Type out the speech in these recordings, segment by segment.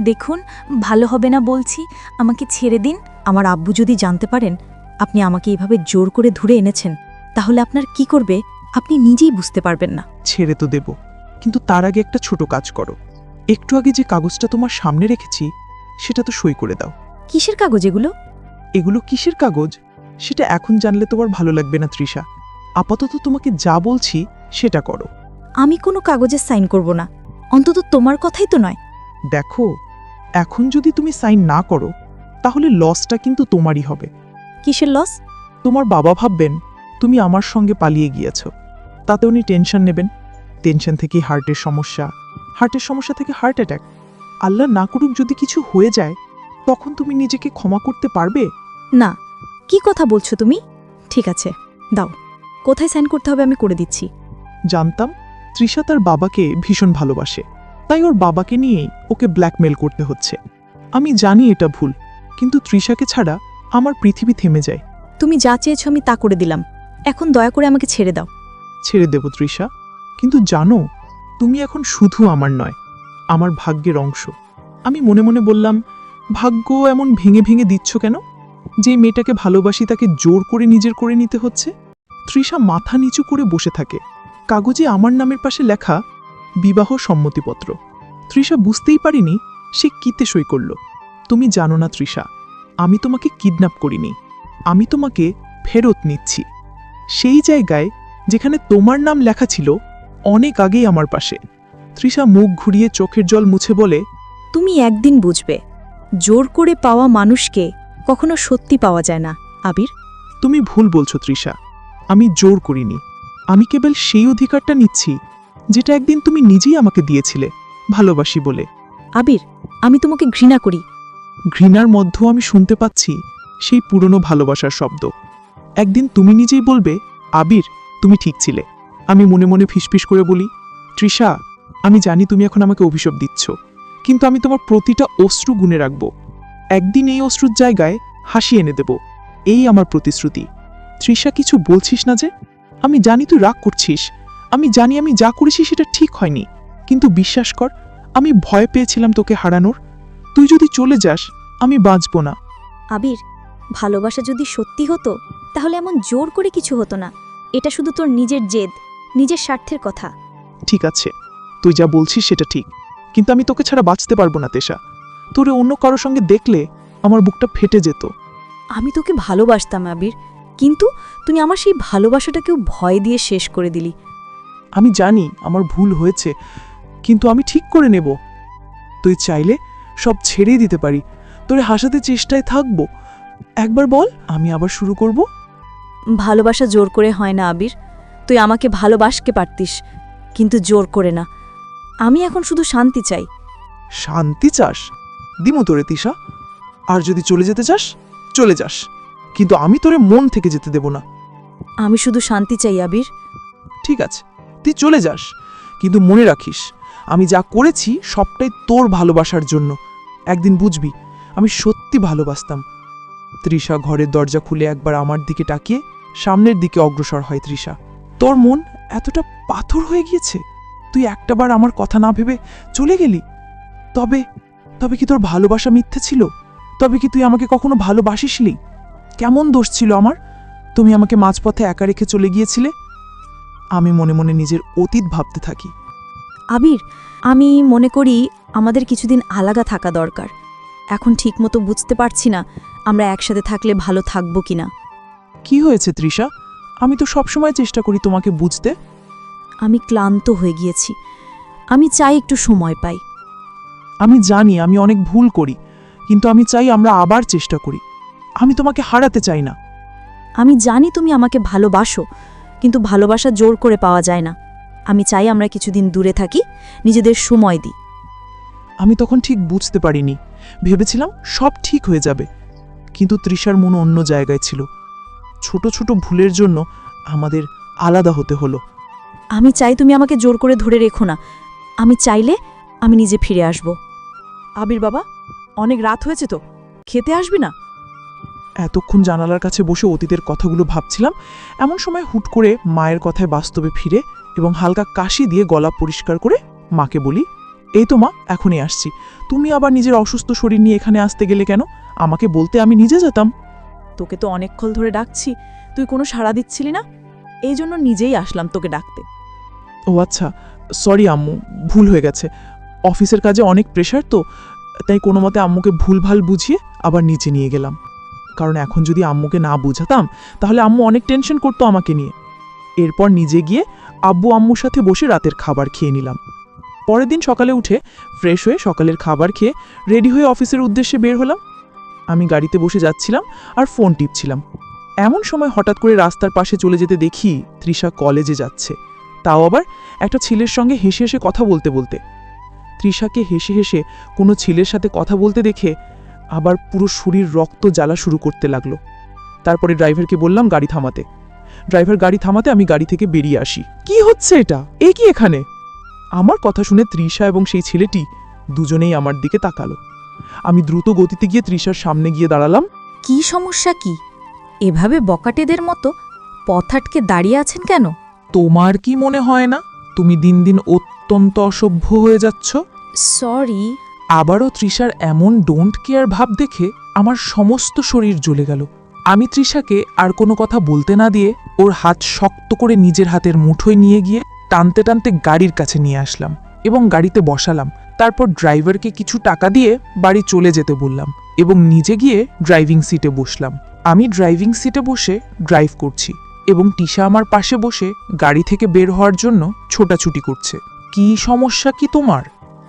দেখুন ভালো হবে না বলছি। আমাকে ছেড়ে দিন। আমার আব্বু যদি জানতে পারেন আপনি আমাকে এভাবে জোর করে ধরে এনেছেন তাহলে আপনার কি করবে? আপনি নিজেই বুঝতে পারবেন না। ছেড়ে তো দেব। কিন্তু তার আগে একটা ছোট কাজ করো। একটু আগে যে কাগজটা তোমার সামনে রেখেছি সেটা তো সই করে দাও। কিসের কাগজ এগুলো? এগুলো কিসের কাগজ? সেটা এখন জানলে তোমার ভালো লাগবে না তৃষা। আপাতত তোমাকে যা বলছি সেটা করো। আমি কোনো কাগজে সাইন করব না। অন্তত তোমার কথাই তো নয়। দেখো এখন যদি তুমি সাইন না করো তাহলে লসটা কিন্তু তোমারই হবে। কিসের লস? তোমার বাবা ভাববেন তুমি আমার সঙ্গে পালিয়ে গিয়েছ। তাতে উনি টেনশন নেবেন। টেনশন থেকে হার্টের সমস্যা। হার্টের সমস্যা থেকে হার্ট অ্যাটাক। আল্লাহ না করুক যদি কিছু হয়ে যায় তখন তুমি নিজেকে ক্ষমা করতে পারবে? না। কি কথা বলছো তুমি? ঠিক আছে দাও। কোথায় সাইন করতে হবে আমি করে দিচ্ছি। জানতাম তৃষা তার বাবাকে ভীষণ ভালোবাসে। তাই ওর বাবাকে নিয়েই ওকে ব্ল্যাকমেল করতে হচ্ছে। আমি জানি এটা ভুল কিন্তু তৃষাকে ছাড়া আমার পৃথিবী থেমে যায়। তুমি যা চেয়েছো আমি তা করে দিলাম। এখন দয়া করে আমাকে ছেড়ে দাও। ছেড়ে দেব তৃষা কিন্তু জানো তুমি এখন শুধু আমার নয় আমার ভাগ্যের অংশ। আমি মনে মনে বললাম ভাগ্য এমন ভেঙে ভেঙে দিচ্ছ কেন? যে মেয়েটাকে ভালোবাসি তাকে জোর করে নিজের করে নিতে হচ্ছে? তৃষা মাথা নিচু করে বসে থাকে। কাগজে আমার নামের পাশে লেখা বিবাহ সম্মতিপত্র। তৃষা বুঝতেই পারিনি সে কিতে সই করল। তুমি জানো না তৃষা আমি তোমাকে কিডন্যাপ করিনি। আমি তোমাকে ফেরত নিচ্ছি। সেই জায়গায় যেখানে তোমার নাম লেখা ছিল অনেক আগেই আমার পাশে। তৃষা মুখ ঘুরিয়ে চোখের জল মুছে বলে তুমি একদিন বুঝবে জোর করে পাওয়া মানুষকে কখনো সত্যি পাওয়া যায় না আবির। তুমি ভুল বলছো তৃষা আমি জোর করিনি। আমি কেবল সেই অধিকারটা নিচ্ছি যেটা একদিন তুমি নিজেই আমাকে দিয়েছিলে ভালোবাসি বলে। আবির আমি তোমাকে ঘৃণা করি। ঘৃণার মধ্যেও আমি শুনতে পাচ্ছি সেই পুরনো ভালোবাসার শব্দ। একদিন তুমি নিজেই বলবে আবির তুমি ঠিক ছিলে। আমি মনে মনে ফিসফিস করে বলি তৃষা আমি জানি তুমি এখন আমাকে অভিশাপ দিচ্ছ কিন্তু আমি তোমার প্রতিটা অশ্রু গুনে রাখব। একদিন এই অশ্রুর জায়গায় হাসি এনে দেব। এই আমার প্রতিশ্রুতি। তৃষা কিছু বলছিস না যে? আমি জানি তুই রাগ করছিস। আমি জানি আমি যা করেছি সেটা ঠিক হয়নি। কিন্তু বিশ্বাস কর আমি ভয় পেয়েছিলাম তোকে হারানোর। তুই যদি চলে যাস আমি বাঁচব না। আবির ভালোবাসা যদি সত্যি হতো তাহলে এমন জোর করে কিছু হতো না। এটা শুধু তোর নিজের জেদ নিজের স্বার্থের কথা। ঠিক আছে তুই যা বলছিস সেটা ঠিক। কিন্তু আমি তোকে ছাড়া বাঁচতে পারব না তেশা। তোরে অন্য কারোর সঙ্গে দেখলে আমার বুকটা ফেটে যেত। আমি তোকে ভালোবাসতাম আবির। কিন্তু তুমি আমার সেই ভালোবাসাটাকেও ভয় দিয়ে শেষ করে দিলি। আমি জানি আমার ভুল হয়েছে কিন্তু আমি ঠিক করে নেব। তুই চাইলে সব ছেড়েই দিতে পারি। তোরে হাসাতে চেষ্টায় থাকব। একবার বল আমি আবার শুরু করব? ভালোবাসা জোর করে হয় না আবির। তুই আমাকে ভালোবাসকে পারতিস কিন্তু জোর করে না। আমি এখন শুধু শান্তি চাই। শান্তি চাস? দিমু তোরে তিশা। আর যদি চলে যেতে চাস চলে যাস। কিন্তু আমি তোরে মন থেকে যেতে দেব না। আমি শুধু শান্তি চাই আবির। ঠিক আছে। তুই চলে যাস। কিন্তু মনে রাখিস, আমি যা করেছি সবটাই তোর ভালোবাসার জন্য। একদিন বুঝবি, আমি সত্যি ভালোবাসতাম। তৃষা ঘরের দরজা খুলে একবার আমার দিকে তাকিয়ে সামনের দিকে অগ্রসর হয় তৃষা। তোর মন এতটা পাথর হয়ে গিয়েছে? তুই একটাবার আমার কথা না ভেবে চলে গেলি? তবে তবে কি তোর ভালোবাসা মিথ্যে ছিল? তবে কি তুই আমাকে কখনো ভালোবাসিসলি কেমন দোষ ছিল আমার? তুমি আমাকে মাঝপথে একা রেখে চলে গিয়েছিলে? আমি মনে মনে নিজের অতীত ভাবতে থাকি। আবির আমি মনে করি আমাদের কিছুদিন আলাদা থাকা দরকার। এখন ঠিকমতো বুঝতে পারছি না আমরা একসাথে থাকলে ভালো থাকব কিনা। কি হয়েছে তৃষা? আমি তো সবসময় চেষ্টা করি তোমাকে বুঝতে। আমি ক্লান্ত হয়ে গিয়েছি। আমি চাই একটু সময় পাই। আমি জানি আমি অনেক ভুল করি কিন্তু আমি চাই আমরা আবার চেষ্টা করি। আমি তোমাকে হারাতে চাই না। আমি জানি তুমি আমাকে ভালোবাসো। কিন্তু ভালোবাসা জোর করে পাওয়া যায় না। আমি চাই আমরা কিছুদিন দূরে থাকি নিজেদের সময় দিই। আমি তখন ঠিক বুঝতে পারিনি। ভেবেছিলাম সব ঠিক হয়ে যাবে। কিন্তু তৃষার মন অন্য জায়গায় ছিল। ছোট ছোট ভুলের জন্য আমাদের আলাদা হতে হলো। আমি চাই তুমি আমাকে জোর করে ধরে রেখো না। আমি চাইলে আমি নিজে ফিরে আসব। আবির বাবা অনেক রাত হয়েছে তো। খেতে আসবি না? এতক্ষণ জানালার কাছে বসে অতীতের কথাগুলো ভাবছিলাম এমন সময় হুট করে মায়ের কথায় বাস্তবে ফিরে এবং হালকা কাশি দিয়ে গলা পরিষ্কার করে মাকে বলি এই তো মা এখনই আসছি। তুমি আবার নিজের অসুস্থ শরীর নিয়ে এখানে আসতে গেলে কেন? আমাকে বলতে আমি নিজে যেতাম। তোকে তো অনেকক্ষণ ধরে ডাকছি। তুই কোনো সাড়া দিচ্ছিলি না? এই জন্য নিজেই আসলাম তোকে ডাকতে। ও আচ্ছা সরি আম্মু ভুল হয়ে গেছে। অফিসের কাজে অনেক প্রেশার তো তাই কোনো মতে আম্মুকে ভুলভাল বুঝিয়ে আবার নিচে নিয়ে গেলাম। কারণ এখন যদি আম্মুকে না বুঝাতাম, তাহলে আম্মু অনেক টেনশন করতো আমাকে নিয়ে। এরপর নিজে গিয়ে আব্বু আম্মুর সাথে বসে রাতের খাবার খেয়ে নিলাম। পরের দিন সকালে উঠে ফ্রেশ হয়ে সকালের খাবার খেয়ে রেডি হয়ে অফিসের উদ্দেশ্যে বের হলাম। আমি গাড়িতে বসে যাচ্ছিলাম আর ফোন টিপছিলাম। এমন সময় হঠাৎ করে রাস্তার পাশে চলে যেতে দেখি তৃষা কলেজে যাচ্ছে। তাও আবার একটা ছেলের সঙ্গে হেসে হেসে কথা বলতে বলতে। তৃষাকে হেসে হেসে কোনো ছেলের সাথে কথা বলতে দেখে আবার পুরো শরীর রক্ত জ্বালা শুরু করতে লাগল। তারপরে ড্রাইভারকে বললাম গাড়ি থামাতে। ড্রাইভার গাড়ি থামাতে আমি গাড়ি থেকে বেরিয়ে আসি। কি হচ্ছে এটা? এ কি এখানে? আমার কথা শুনে তৃষা এবং সেই ছেলেটি দুজনেই আমার দিকে তাকালো। আমি দ্রুত গতিতে গিয়ে তৃষার সামনে গিয়ে দাঁড়ালাম। কি সমস্যা কি? এভাবে বকাটেদের মতো পথ আটকে দাঁড়িয়ে আছেন কেন? তোমার কি মনে হয় না? তুমি দিন দিন অত্যন্ত অসভ্য হয়ে যাচ্ছ? সরি আবারও তৃষার এমন ডোন্ট কেয়ার ভাব দেখে আমার সমস্ত শরীর জ্বলে গেল। আমি তৃষাকে আর কোনো কথা বলতে না দিয়ে ওর হাত শক্ত করে নিজের হাতের মুঠোয় নিয়ে গিয়ে টানতে টানতে গাড়ির কাছে নিয়ে আসলাম এবং গাড়িতে বসালাম। তারপর ড্রাইভারকে কিছু টাকা দিয়ে বাড়ি চলে যেতে বললাম এবং নিজে গিয়ে ড্রাইভিং সিটে বসলাম। আমি ড্রাইভিং সিটে বসে ড্রাইভ করছি এবং টিশা আমার পাশে বসে গাড়ি থেকে বের হওয়ার জন্য ছোটাছুটি করছে। কি সমস্যা কি তোমার?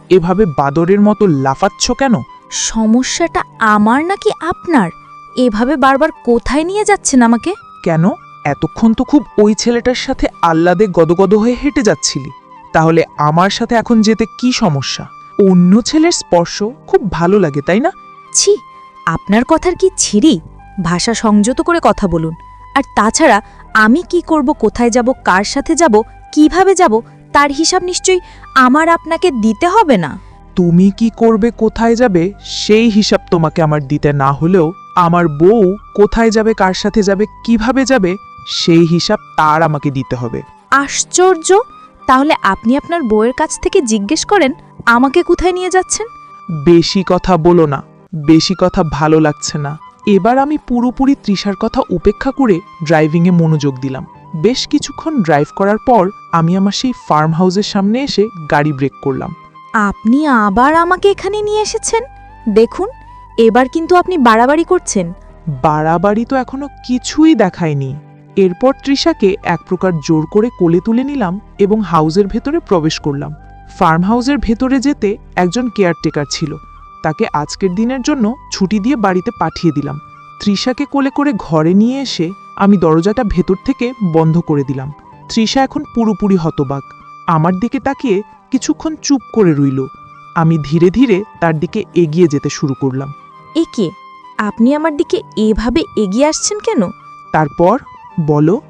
এভাবে বাদরের মতো লাফাচ্ছ কেন? সমস্যাটা আমার নাকি আপনার? এভাবে বারবার কোথায় নিয়ে যাচ্ছেন আমাকে? কেন? এতক্ষণ তো খুব ওই ছেলেটার সাথে আহ্লাদে গদগদ হয়ে হেঁটে যাচ্ছিলি। তাহলে আমার সাথে এখন যেতে কি সমস্যা? অন্য ছেলের স্পর্শ খুব ভালো লাগে তাই না? ছি আপনার কথার কি ছিরি? ভাষা সংযত করে কথা বলুন। আর তাছাড়া আমি কি করব কোথায় যাব কার সাথে যাব কীভাবে যাব তার হিসাব নিশ্চয়ই আমার আপনাকে দিতে হবে না। তুমি কি করবে কোথায় যাবে সেই হিসাব তোমাকে আমার দিতে না হলেও আমার বউ কোথায় যাবে কার সাথে যাবে কীভাবে যাবে সেই হিসাব তার আমাকে দিতে হবে। আশ্চর্য! তাহলে আপনি আপনার বউয়ের কাছ থেকে জিজ্ঞেস করেন আমাকে কোথায় নিয়ে যাচ্ছেন? বেশি কথা বলো না বেশি কথা ভালো লাগছে না। এবার আমি পুরোপুরি তৃষার কথা উপেক্ষা করে ড্রাইভিংয়ে মনোযোগ দিলাম। বেশ কিছুক্ষণ ড্রাইভ করার পর আমি আমার সেই ফার্ম হাউসের সামনে এসে গাড়ি ব্রেক করলাম। আপনি আবার আমাকে এখানে নিয়ে এসেছেন? দেখুন এবার কিন্তু আপনি বাড়াবাড়ি করছেন। বাড়াবাড়ি তো এখনও কিছুই দেখায়নি। এরপর তৃষাকে এক প্রকার জোর করে কোলে তুলে নিলাম এবং হাউজের ভেতরে প্রবেশ করলাম। ফার্ম হাউসের ভেতরে যেতে একজন কেয়ারটেকার ছিল। তাকে আজকের দিনের জন্য ছুটি দিয়ে বাড়িতে পাঠিয়ে দিলাম। তৃষাকে কোলে করে ঘরে নিয়ে এসে আমি দরজাটা ভেতর থেকে বন্ধ করে দিলাম। তৃষা এখন পুরোপুরি হতবাক। আমার দিকে তাকিয়ে কিছুক্ষণ চুপ করে রইল। আমি ধীরে ধীরে তার দিকে এগিয়ে যেতে শুরু করলাম। একে আপনি আমার দিকে এভাবে এগিয়ে আসছেন কেন? তারপর বলো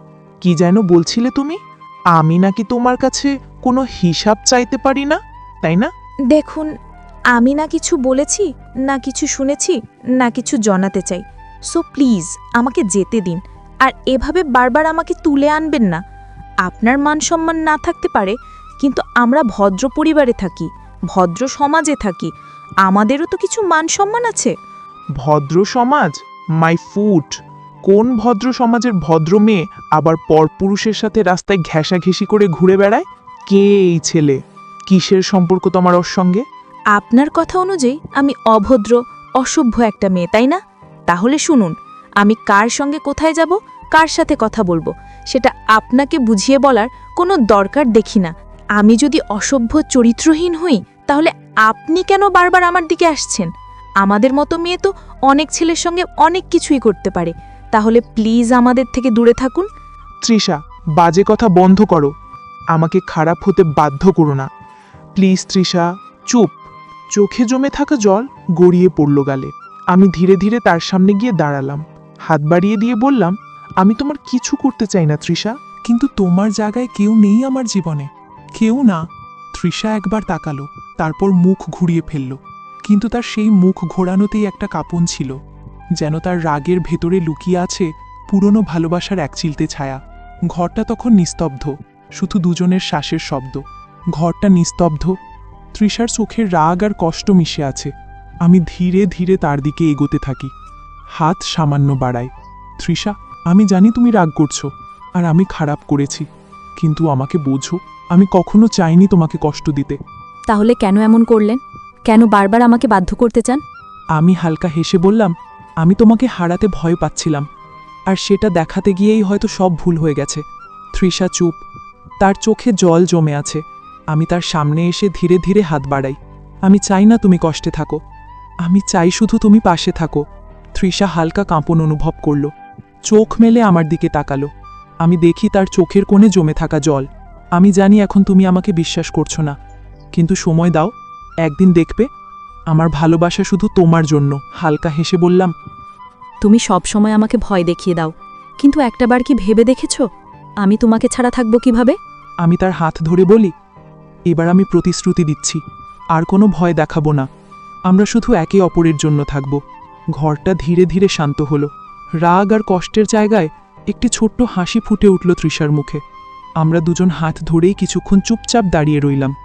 কি যেন বলছিলে তুমি? আমি নাকি তোমার কাছে কোনো হিসাব চাইতে পারি না তাই না? দেখুন আমি না কিছু বলেছি না কিছু শুনেছি না কিছু জানাতে চাই। সো প্লিজ আমাকে যেতে দিন। আর এভাবে বারবার আমাকে তুলে আনবেন না। আপনার মান সম্মান না থাকতে পারে কিন্তু আমরা ভদ্র পরিবারে থাকি ভদ্র সমাজে থাকি। আমাদেরও তো কিছু মান সম্মান আছে। ভদ্র সমাজ? My foot. কোন ভদ্র সমাজের ভদ্র মেয়ে আবার পরপুরুষের সাথে রাস্তায় ঘেঁষাঘেঁষি করে ঘুরে বেড়ায়? কে এই ছেলে? কিসের সম্পর্ক তোমার ওর সঙ্গে? আপনার কথা অনুযায়ী আমি অভদ্র অসভ্য একটা মেয়ে তাই না? তাহলে শুনুন আমি কার সঙ্গে কোথায় যাব? কার সাথে কথা বলব? সেটা আপনাকে বুঝিয়ে বলার কোনো দরকার দেখি না। আমি যদি অসভ্য চরিত্রহীন হই, তাহলে আপনি কেন বারবার আমার দিকে আসছেন? আমাদের মতো মেয়ে তো অনেক ছেলের সঙ্গে অনেক কিছুই করতে পারে। তাহলে প্লিজ আমাদের থেকে দূরে থাকুন। তৃষা, বাজে কথা বন্ধ করো। আমাকে খারাপ হতে বাধ্য করো না। প্লিজ তৃষা, চুপ। চোখে জমে থাকা জল গড়িয়ে পড়ল গালে। আমি ধীরে ধীরে তার সামনে গিয়ে দাঁড়ালাম। হাত বাড়িয়ে দিয়ে বললাম আমি তোমার কিছু করতে চাই না, তৃষা, কিন্তু তোমার জায়গায় কেউ নেই আমার জীবনে। কেউ না। তৃষা একবার তাকালো, তারপর মুখ ঘুরিয়ে ফেলল। কিন্তু তার সেই মুখ ঘোরানোতেই একটা কাপন ছিল, যেন তার রাগের ভেতরে লুকিয়ে আছে পুরনো ভালোবাসার একচিলতে ছায়া। ঘরটা তখন নিস্তব্ধ, শুধু দুজনের শ্বাসের শব্দ। ঘরটা নিস্তব্ধ, তৃষার চোখে রাগ আর কষ্ট মিশে আছে। আমি ধীরে ধীরে তার দিকে এগোতে থাকি। হাত সামান্য বাড়ায়। তৃষা আমি জানি তুমি রাগ করছ আর আমি খারাপ করেছি। কিন্তু আমাকে বোঝো আমি কখনো চাইনি তোমাকে কষ্ট দিতে। তাহলে কেন এমন করলেন? কেন বারবার আমাকে বাধ্য করতে চান? আমি হালকা হেসে বললাম আমি তোমাকে হারাতে ভয় পাচ্ছিলাম আর সেটা দেখাতে গিয়েই হয়তো সব ভুল হয়ে গেছে। তৃষা চুপ তার চোখে জল জমে আছে আমি তার সামনে এসে ধীরে ধীরে হাত বাড়াই। আমি চাই না তুমি কষ্টে থাকো আমি চাই শুধু তুমি পাশে থাকো তৃষা হালকা কাঁপন অনুভব করল। চোখ মেলে আমার দিকে তাকালো। আমি দেখি তার চোখের কোণে জমে থাকা জল। আমি জানি এখন তুমি আমাকে বিশ্বাস করছ না। কিন্তু সময় দাও একদিন দেখবে আমার ভালোবাসা শুধু তোমার জন্য। হালকা হেসে বললাম তুমি সব সময় আমাকে ভয় দেখিয়ে দাও। কিন্তু একটাবার কি ভেবে দেখেছ? আমি তোমাকে ছাড়া থাকব কীভাবে? আমি তার হাত ধরে বলি এবার আমি প্রতিশ্রুতি দিচ্ছি আর কোনো ভয় দেখাবো না। আমরা শুধু একে অপরের জন্য থাকব। ঘরটা ধীরে ধীরে শান্ত হলো। রাগ আর কষ্টের জায়গায় একটি ছোট্ট হাসি ফুটে উঠল তৃষার মুখে। আমরা দুজন হাত ধরেই কিছুক্ষণ চুপচাপ দাঁড়িয়ে রইলাম।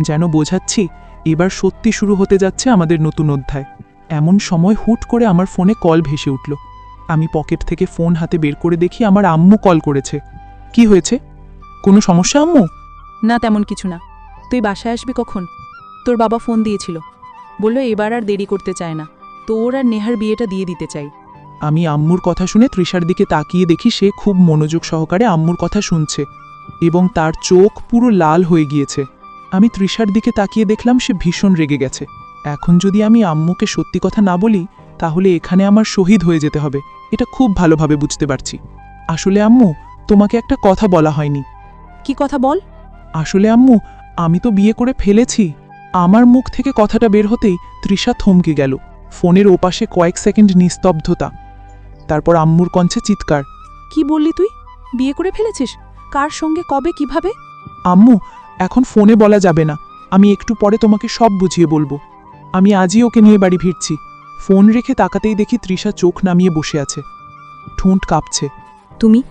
যেন বোঝাচ্ছি, এবার সত্যি শুরু হতে যাচ্ছে আমাদের নতুন অধ্যায়। এমন সময় হুট করে আমার ফোনে কল ভেসে উঠল। আমি পকেট থেকে ফোন হাতে বের করে দেখি আমার আম্মু কল করেছে। কি হয়েছে? কোনো সমস্যা, আম্মু? না, তেমন কিছু না। তুই বাসায় আসবি কখন? তোর বাবা ফোন দিয়েছিল। বলল, এবার আর দেরি করতে চায় না। তোর আর নেহার বিয়েটা দিয়ে দিতে চাই। আমি আম্মুর কথা শুনে তৃষার দিকে তাকিয়ে দেখি সে খুব মনোযোগ সহকারে আম্মুর কথা শুনছে এবং তার চোখ পুরো লাল হয়ে গিয়েছে। আমি তৃষার দিকে তাকিয়ে দেখলাম সে ভীষণ রেগে গেছে। এখন যদি আমি আম্মুকে সত্যি কথা না বলি তাহলে এখানে আমার শহীদ হয়ে যেতে হবে। এটা খুব ভালোভাবে বুঝতে পারছি। আসলে আম্মু তোমাকে একটা কথা বলা হয়নি। কি কথা বল? আসলে আম্মু আমি তো বিয়ে করে ফেলেছি। আমার মুখ থেকে কথাটা বের হতেই তৃষা থমকে গেল। ফোনের ওপাশে কয়েক সেকেন্ড নিস্তব্ধতা। তারপর আম্মুর কঞ্চে চিৎকার। কি বললি তুই? বিয়ে করে ফেলেছিস? কার সঙ্গে কবে কীভাবে? আম্মু এখন ফোনে বলা যাবে না। আমি একটু পরে তোমাকে সব বুঝিয়ে বলব। আমি আজই ওকে নিয়ে বাড়ি ফিরছি। ফোন রেখে তাকাতেই দেখি তৃষা চোখ নামিয়ে বসে আছে। ঠোঁট কাঁপছে। তুমি?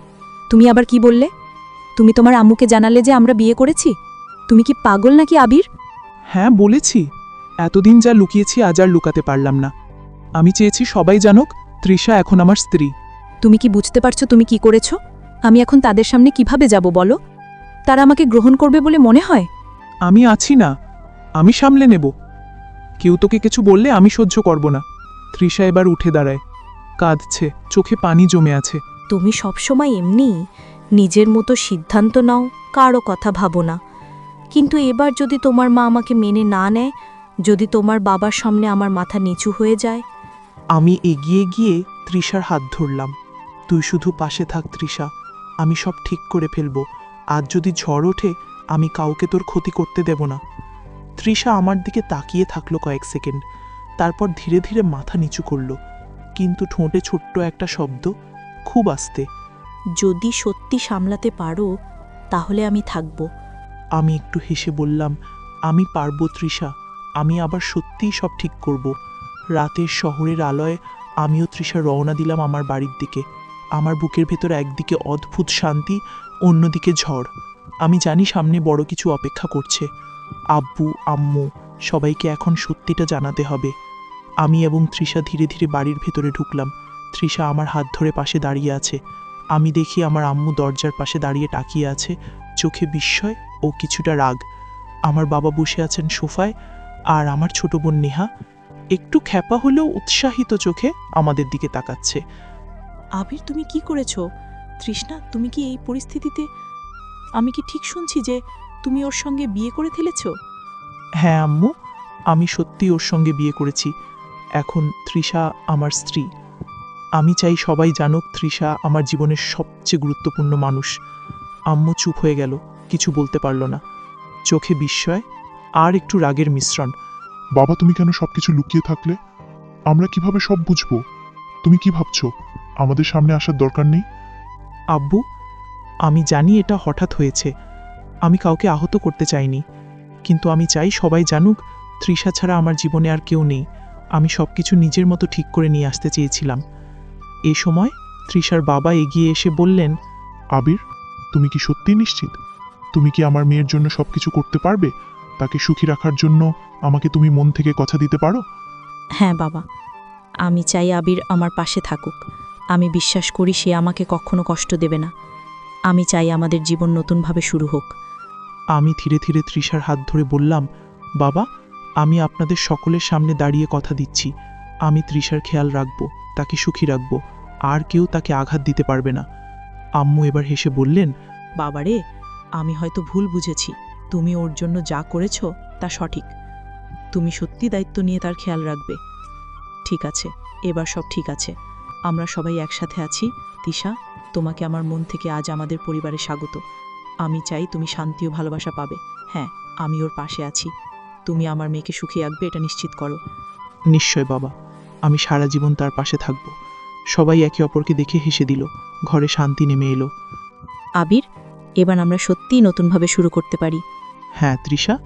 তুমি আবার কি বললে? তুমি তোমার আম্মুকে জানালে যে আমরা বিয়ে করেছি? তুমি কি পাগল নাকি আবির? হ্যাঁ বলেছি। এতদিন যা লুকিয়েছি আজ আর লুকাতে পারলাম না। আমি চেয়েছি সবাই জানুক তৃষা এখন আমার স্ত্রী। তুমি কি বুঝতে পারছ তুমি কি করেছ? আমি এখন তাদের সামনে কীভাবে যাব বলো? তারা আমাকে গ্রহণ করবে বলে মনে হয়? আমি আছি না। আমি সামলে নেব। কেউ তোকে কিছু বললে আমি সহ্য করব না। তৃষা এবার উঠে দাঁড়ায়। কাঁদছে। চোখে পানি জমে আছে। তুমি সবসময় এমনি নিজের মতো সিদ্ধান্ত নাও কারও কথা ভাবো না। কিন্তু এবার যদি তোমার মা আমাকে মেনে না নেয় যদি তোমার বাবার সামনে আমার মাথা নিচু হয়ে যায় আমি এগিয়ে গিয়ে তৃষার হাত ধরলাম। তুই শুধু পাশে থাক তৃষা আমি সব ঠিক করে ফেলব। আজ যদি ঝড় ওঠে আমি কাউকে তোর ক্ষতি করতে দেব না। তৃষা আমার দিকে তাকিয়ে থাকল কয়েক সেকেন্ড তারপর ধীরে ধীরে মাথা নিচু করল। কিন্তু ঠোঁটে ছোট্ট একটা শব্দ খুব আস্তে। যদি সত্যি সামলাতে পারো তাহলে আমি থাকব। আমি একটু হেসে বললাম আমি পারব তৃষা আমি আবার সত্যিই সব ঠিক করব। রাতের শহরের আলোয় আমিও তৃষা রওনা দিলাম আমার বাড়ির দিকে। আমার বুকের ভেতর একদিকে অদ্ভুত শান্তি, অন্যদিকে ঝড়। আমি জানি সামনে বড় কিছু অপেক্ষা করছে। আব্বু, আম্মু, সবাইকে এখন সত্যিটা জানাতে হবে। আমি এবং তৃষা ধীরে ধীরে বাড়ির ভেতরে ঢুকলাম। তৃষা আমার হাত ধরে পাশে দাঁড়িয়ে আছে। আমি দেখি আমার আম্মু দরজার পাশে দাঁড়িয়ে তাকিয়ে আছে। চোখে বিস্ময় ও কিছুটা রাগ। আমার বাবা বসে আছেন সোফায় আর আমার ছোট বোন নেহা একটু খ্যাপা হলেও উৎসাহিত চোখে আমাদের দিকে তাকাচ্ছে। আবির তুমি কি করেছ? তৃষ্ণা তুমি কি এই পরিস্থিতিতে? আমি কি ঠিক শুনছি যে তুমি ওর সঙ্গে বিয়ে করে ফেলেছো? হ্যাঁ আম্মু আমি সত্যি ওর সঙ্গে বিয়ে করেছি। এখন তৃষা আমার স্ত্রী। আমি চাই সবাই জানুক তৃষা আমার জীবনের সবচেয়ে গুরুত্বপূর্ণ মানুষ। আম্মু চুপ হয়ে গেল কিছু বলতে পারল না। চোখে বিস্ময় আর একটু রাগের মিশ্রণ। বাবা তুমি কেন সবকিছু লুকিয়ে থাকলে? আমরা কীভাবে সব বুঝব? তুমি কি ভাবছ? আমাদের সামনে আসার দরকার নেই? আব্বু আমি জানি এটা হঠাৎ হয়েছে। আমি কাউকে আহত করতে চাইনি। কিন্তু আমি চাই সবাই জানুক তৃষা ছাড়া আমার জীবনে আর কেউ নেই। আমি সব কিছু নিজের মতো ঠিক করে নিয়ে আসতে চেয়েছিলাম। এ সময় তৃষার বাবা এগিয়ে এসে বললেন আবির তুমি কি সত্যি নিশ্চিত? তুমি কি আমার মেয়ের জন্য সবকিছু করতে পারবে? তাকে সুখী রাখার জন্য আমাকে তুমি মন থেকে কথা দিতে পারো? হ্যাঁ বাবা। আমি চাই আবির আমার পাশে থাকুক। আমি বিশ্বাস করি সে আমাকে কখনো কষ্ট দেবে না। আমি চাই আমাদের জীবন নতুনভাবে শুরু হোক। আমি ধীরে ধীরে তৃষার হাত ধরে বললাম বাবা আমি আপনাদের সকলের সামনে দাঁড়িয়ে কথা দিচ্ছি। আমি তৃষার খেয়াল রাখব তাকে সুখী রাখব। আর কেউ তাকে আঘাত দিতে পারবে না। আম্মু এবার হেসে বললেন বাবারে আমি হয়তো ভুল বুঝেছি। তুমি ওর জন্য যা করেছ তা সঠিক। তুমি সত্যি দায়িত্ব নিয়ে তার খেয়াল রাখবে। ঠিক আছে এবার সব ঠিক আছে। আমরা সবাই একসাথে আছি। তিশা তোমাকে আমার মন থেকে আজ আমাদের পরিবারে স্বাগত। আমি চাই তুমি শান্তি ও ভালোবাসা পাবে। হ্যাঁ আমি ওর পাশে আছি। তুমি আমার মেয়েকে সুখী রাখবে এটা নিশ্চিত করো। নিশ্চয় বাবা আমি সারা জীবন তার পাশে থাকব। সবাই একে অপরকে দেখে হেসে দিল। ঘরে শান্তি নেমে এলো। আবির এবার আমরা সত্যিই নতুনভাবে শুরু করতে পারি। হ্যাঁ তৃষা,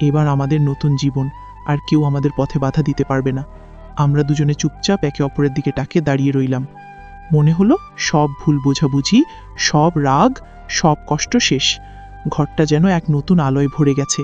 এবার আমাদের নতুন জীবন আর কেউ আমাদের পথে বাধা দিতে পারবে না। আমরা দুজনে চুপচাপ একে অপরের দিকে টাকে দাঁড়িয়ে রইলাম। মনে হলো সব ভুল বোঝাবুঝি, সব রাগ, সব কষ্ট শেষ। ঘরটা যেন এক নতুন আলোয় ভরে গেছে।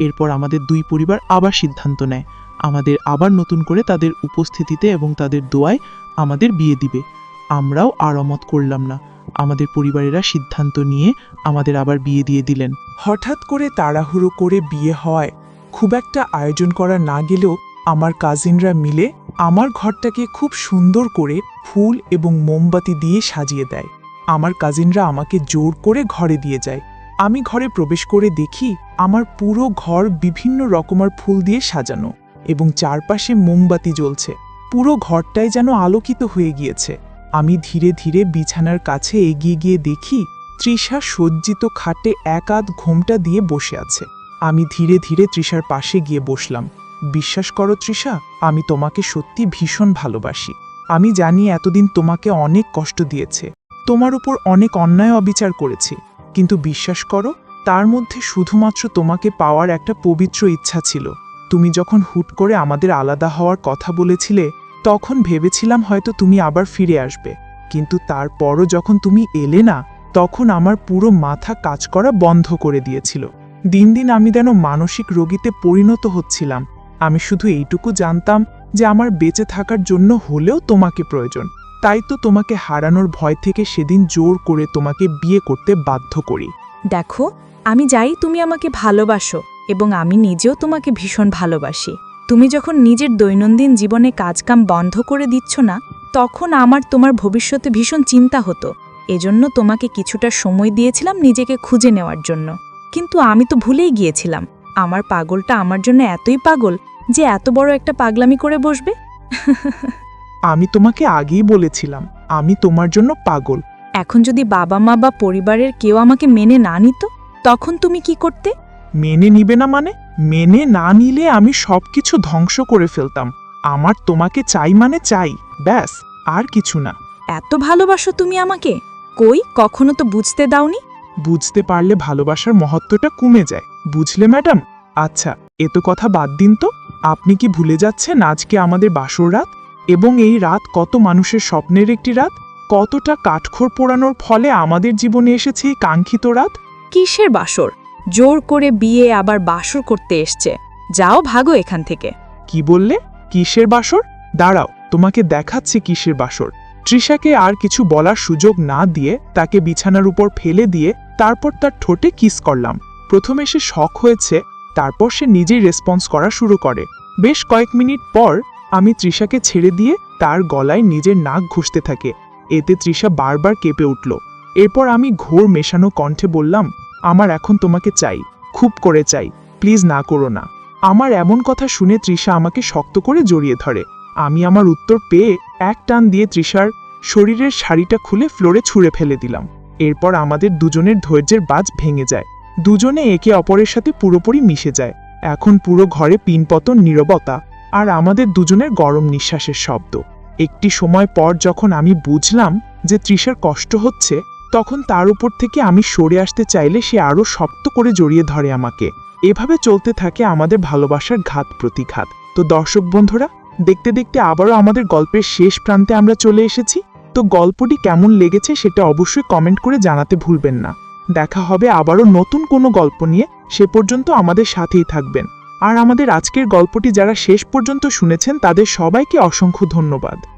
এরপর আমাদের দুই পরিবার আবার সিদ্ধান্ত নেয়। আমাদের আবার নতুন করে তাদের উপস্থিতিতে এবং তাদের দোয়ায় আমাদের বিয়ে দিবে। আমরাও আর অমত করলাম না। আমাদের পরিবারেরা সিদ্ধান্ত নিয়ে আমাদের আবার বিয়ে দিয়ে দিলেন। হঠাৎ করে তাড়াহুড়ো করে বিয়ে হয় খুব একটা আয়োজন করা না গেলেও আমার কাজিনরা মিলে আমার ঘরটাকে খুব সুন্দর করে ফুল এবং মোমবাতি দিয়ে সাজিয়ে দেয়। আমার কাজিনরা আমাকে জোর করে ঘরে দিয়ে যায়। আমি ঘরে প্রবেশ করে দেখি আমার পুরো ঘর বিভিন্ন রকমের ফুল দিয়ে সাজানো এবং চারপাশে মোমবাতি জ্বলছে। পুরো ঘরটাই যেন আলোকিত হয়ে গিয়েছে। আমি ধীরে ধীরে বিছানার কাছে এগিয়ে গিয়ে দেখি তৃষা সজ্জিত খাটে এক আধ ঘোমটা দিয়ে বসে আছে। আমি ধীরে ধীরে তৃষার পাশে গিয়ে বসলাম। বিশ্বাস করো তৃষা, আমি তোমাকে সত্যি ভীষণ ভালোবাসি। আমি জানি এতদিন তোমাকে অনেক কষ্ট দিয়েছে। তোমার উপর অনেক অন্যায় অবিচার করেছি। কিন্তু বিশ্বাস করো, তার মধ্যে শুধুমাত্র তোমাকে পাওয়ার একটা পবিত্র ইচ্ছা ছিল। তুমি যখন হুট করে আমাদের আলাদা হওয়ার কথা বলেছিলে তখন ভেবেছিলাম হয়তো তুমি আবার ফিরে আসবে। কিন্তু তারপরও যখন তুমি এলে না, তখন আমার পুরো মাথা কাজ করা বন্ধ করে দিয়েছিল। দিন দিন আমি যেন মানসিক রোগীতে পরিণত হচ্ছিলাম। আমি শুধু এইটুকু জানতাম যে আমার বেঁচে থাকার জন্য হলেও তোমাকে প্রয়োজন। তাই তো তোমাকে হারানোর ভয় থেকে সেদিন জোর করে তোমাকে বিয়ে করতে বাধ্য করি। দেখো, আমি যাই, তুমি আমাকে ভালোবাসো এবং আমি নিজেও তোমাকে ভীষণ ভালোবাসি। তুমি যখন নিজের দৈনন্দিন জীবনে কাজকাম বন্ধ করে দিচ্ছ না তখন আমার তোমার ভবিষ্যতে ভীষণ চিন্তা হতো। এজন্য তোমাকে কিছুটা সময় দিয়েছিলাম নিজেকে খুঁজে নেওয়ার জন্য। কিন্তু আমি তো ভুলেই গিয়েছিলাম। আমার পাগলটা আমার জন্য এতই পাগল যে এত বড় একটা পাগলামি করে বসবে। আমি তোমাকে আগেই বলেছিলাম আমি তোমার জন্য পাগল। এখন যদি বাবা মা বা পরিবারের কেউ আমাকে মেনে না নিত তখন তুমি কি করতে? মেনে নিবে না মানে? মেনে না নিলে আমি সবকিছু ধ্বংস করে ফেলতাম। আমার তোমাকে চাই মানে চাই ব্যাস আর কিছু না। এত ভালোবাসো তুমি আমাকে? কই কখনো তো বুঝতে দাওনি? বুঝতে পারলে ভালোবাসার মহত্বটা কমে যায়। বুঝলে ম্যাডাম? আচ্ছা এত কথা বাদ দিন তো। আপনি কি ভুলে যাচ্ছেন আজকে আমাদের বাসর রাত? এবং এই রাত কত মানুষের স্বপ্নের একটি রাত? কতটা কাঠখড় পোড়ানোর ফলে আমাদের জীবনে এসেছে এই কাঙ্ক্ষিত রাত? কিসের বাসর? জোর করে বিয়ে আবার বাসর করতে এসছে। যাও ভাগো এখান থেকে। কি বললে? কিসের বাসর? দাঁড়াও, তোমাকে দেখাচ্ছি কিসের বাসর। তৃষাকে আর কিছু বলার সুযোগ না দিয়ে তাকে বিছানার উপর ফেলে দিয়ে তারপর তার ঠোঁটে কিস করলাম। প্রথমে সে শখ হয়েছে, তারপর সে নিজেই রেসপন্স করা শুরু করে। বেশ কয়েক মিনিট পর আমি তৃষাকে ছেড়ে দিয়ে তার গলায় নিজের নাক ঘষতে থাকে। এতে তৃষা বারবার কেঁপে উঠল। এরপর আমি ঘোর মেশানো কণ্ঠে বললাম আমার এখন তোমাকে চাই, খুব করে চাই, প্লিজ না করো না। আমার এমন কথা শুনে তৃষা আমাকে শক্ত করে জড়িয়ে ধরে। আমি আমার উত্তর পেয়ে এক টান দিয়ে তৃষার শরীরের শাড়িটা খুলে ফ্লোরে ছুঁড়ে ফেলে দিলাম। এরপর আমাদের দুজনের ধৈর্যের বাজ ভেঙে যায়। দুজনে একে অপরের সাথে পুরোপুরি মিশে যায়। এখন পুরো ঘরে পিনপতন, নীরবতা আর আমাদের দুজনের গরম নিঃশ্বাসের শব্দ। একটি সময় পর যখন আমি বুঝলাম যে তৃষার কষ্ট হচ্ছে তখন তার উপর থেকে আমি সরে আসতে চাইলে সে আরও শক্ত করে জড়িয়ে ধরে আমাকে। এভাবে চলতে থাকে আমাদের ভালোবাসার ঘাত প্রতিঘাত। তো দর্শক বন্ধুরা, দেখতে দেখতে আবারও আমাদের গল্পের শেষ প্রান্তে আমরা চলে এসেছি। তো গল্পটি কেমন লেগেছে সেটা অবশ্যই কমেন্ট করে জানাতে ভুলবেন না। দেখা হবে আবারও নতুন কোনো গল্প নিয়ে। সে পর্যন্ত আমাদের সাথেই থাকবেন। আর আমাদের আজকের গল্পটি যারা শেষ পর্যন্ত শুনেছেন, তাদের সবাইকে অসংখ্য ধন্যবাদ।